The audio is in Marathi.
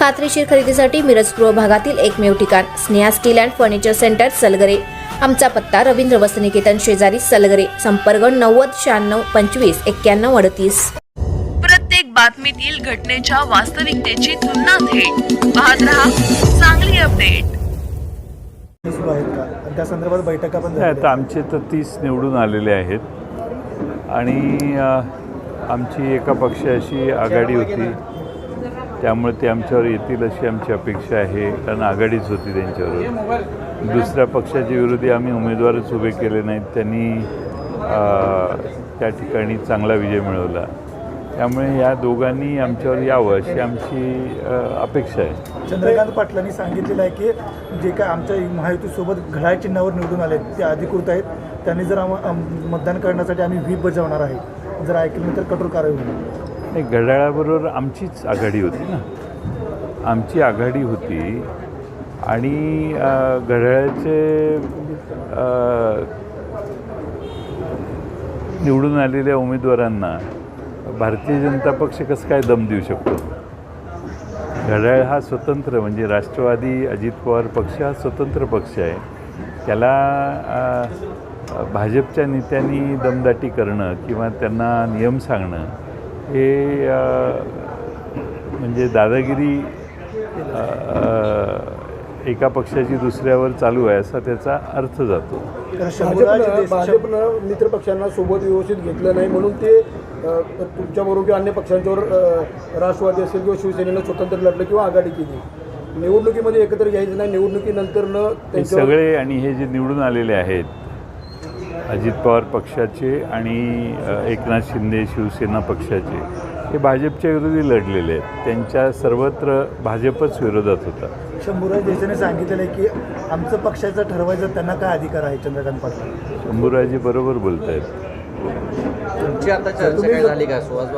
खात्रीशीर खरेदीसाठी मिरज पूर्व भागातील एकमेव ठिकाण Sneha steel and furniture centre Salgare. आमचा पत्ता रवींद्र वसनिकेतन शेजारी सलगरे संपर्क नव्वद शहाण्णव पंचवीस एक्क्याण्णव अडतीस. प्रत्येक बातमीतील घटनेच्या वास्तविकतेची तुलना थेट. पाहत रहा चांगली अपडेट. सुरू आहेत का आणि त्या संदर्भात बैठका पण नाही, झाल्या आता आमचे तर तीस निवडून आलेले आहेत. आणि अ, आमची एका पक्षाशी आघाडी होती. त्यामुळे ते आमच्यावर येतील अशी आमची अपेक्षा आहे. कारण आघाडीच होती त्यांच्यावर. दुसऱ्या पक्षाचे विरोधी आम्ही उमेदवारच उभे केले नाहीत. त्यांनी त्या ठिकाणी चांगला विजय मिळवला. त्यामुळे या दोघांनी आमच्यावर यावं अशी आमची अपेक्षा आहे. चंद्रकांत पाटलांनी सांगितलेलं आहे की जे काय आमच्या महायुतीसोबत घड्याळ चिन्हावर निवडून आले ते अधिकृत आहेत. त्यांनी जर आम- मतदान करण्यासाठी आम्ही व्हीप बजावणार आहे. जर ऐकलं तर कठोर कारवाई होईल. नाही घड्याळाबरोबर आमचीच आघाडी होती ना. आमची आघाडी होती आणि घड्याळाचे निवडून आलेल्या उमेदवारांना भारतीय जनता पक्ष कसं काय दम देऊ शकतो? घड्याळ हा स्वतंत्र म्हणजे राष्ट्रवादी अजित पवार पक्ष हा स्वतंत्र पक्ष आहे. त्याला भाजपच्या नेत्यांनी दमदाटी करणं किंवा त्यांना नियम सांगणं हे म्हणजे दादागिरी एका पक्षाची दुसऱ्यावर चालू आहे असा त्याचा अर्थ जातो. भाजपनं मित्र पक्षांना सोबत व्यवस्थित घेतलं नाही म्हणून ते तुमच्याबरोबर किंवा अन्य पक्षांच्यावर राष्ट्रवादी असेल किंवा शिवसेनेनं स्वतंत्र लढलं किंवा आघाडी केली. निवडणुकीमध्ये एकत्र घ्यायचं नाही निवडणुकीनंतरनं हे त्यांच्यावर सगळे आणि हे जे निवडून आलेले आहेत अजित पवार पक्षाचे आणि एकनाथ शिंदे शिवसेना पक्षाचे हे भाजपच्या विरोधी लढलेले आहेत. त्यांच्या सर्वत्र भाजपच विरोधात होता. शंभूराज देशाने सांगितलेलं आहे की आमचं पक्षाचं ठरवायचं त्यांना काय अधिकार आहे चंद्रकांत पाटील? शंभूराजे बरोबर बोलत आहेत तुमची आता चर्चा काय झाली का? सुहास